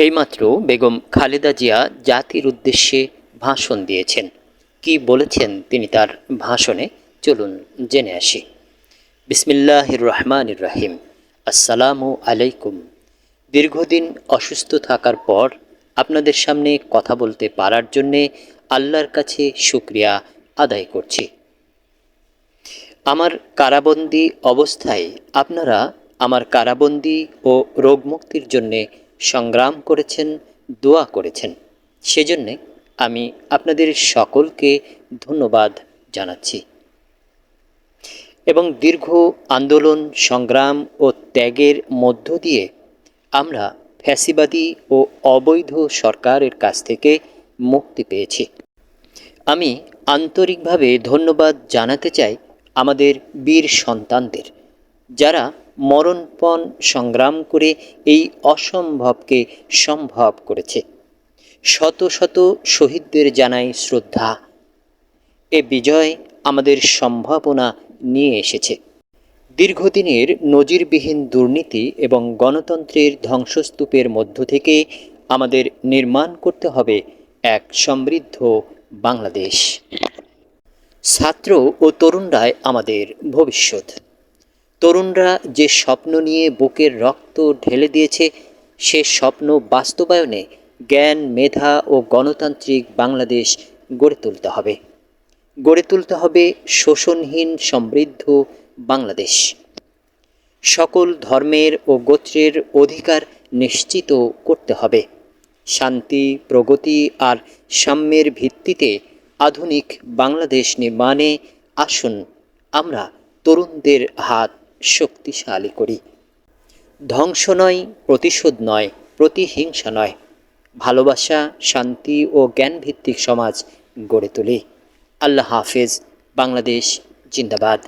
এইমাত্র বেগম খালেদা জিয়া জাতির উদ্দেশ্যে ভাষণ দিয়েছেন। কি বলেছেন তিনি তার ভাষণে? চলুন জেনে আসি। বিসমিল্লাহির রহমানির রাহিম। আসসালামু আলাইকুম। দীর্ঘদিন অসুস্থ থাকার পর আপনাদের সামনে কথা বলতে পারার জন্যে আল্লাহর কাছে শুক্রিয়া আদায় করছি। আমার কারাবন্দি অবস্থায় আপনারা আমার কারাবন্দি ও রোগমুক্তির জন্যে সংগ্রাম করেছেন, দোয়া করেছেন। সেজন্যে আমি আপনাদের সকলকে ধন্যবাদ জানাচ্ছি। এবং দীর্ঘ আন্দোলন, সংগ্রাম ও ত্যাগের মধ্য দিয়ে আমরা ফ্যাসিবাদী ও অবৈধ সরকারের কাছ থেকে মুক্তি পেয়েছি। আমি আন্তরিকভাবে ধন্যবাদ জানাতে চাই আমাদের বীর সন্তানদের, যারা মরণপণ সংগ্রাম করে এই অসম্ভবকে সম্ভব করেছে। শত শত শহীদদের জানাই শ্রদ্ধা। এ বিজয় আমাদের সম্ভাবনা নিয়ে এসেছে। দীর্ঘদিনের নজিরবিহীন দুর্নীতি এবং গণতন্ত্রের ধ্বংসস্তূপের মধ্য থেকে আমাদের নির্মাণ করতে হবে এক সমৃদ্ধ বাংলাদেশ। ছাত্র ও তরুণরাই আমাদের ভবিষ্যৎ। তরুণরা যে স্বপ্ন নিয়ে বুকের রক্ত ঢেলে দিয়েছে, সে স্বপ্ন বাস্তবায়নে জ্ঞান, মেধা ও গণতান্ত্রিক বাংলাদেশ গড়ে তুলতে হবে। গড়ে তুলতে হবে শোষণহীন সমৃদ্ধ বাংলাদেশ। সকল ধর্মের ও গোত্রের অধিকার নিশ্চিত করতে হবে। শান্তি, প্রগতি আর সাম্যের ভিত্তিতে আধুনিক বাংলাদেশ নির্মাণে আসুন আমরা তরুণদের হাত শক্তিশালী করি। ধ্বংস নয়, প্রতিশোধ নয়, প্রতিহিংসা নয়। ভালোবাসা, শান্তি ও জ্ঞানভিত্তিক সমাজ গড়ে তুলি। আল্লাহ হাফেজ, বাংলাদেশ জিন্দাবাদ।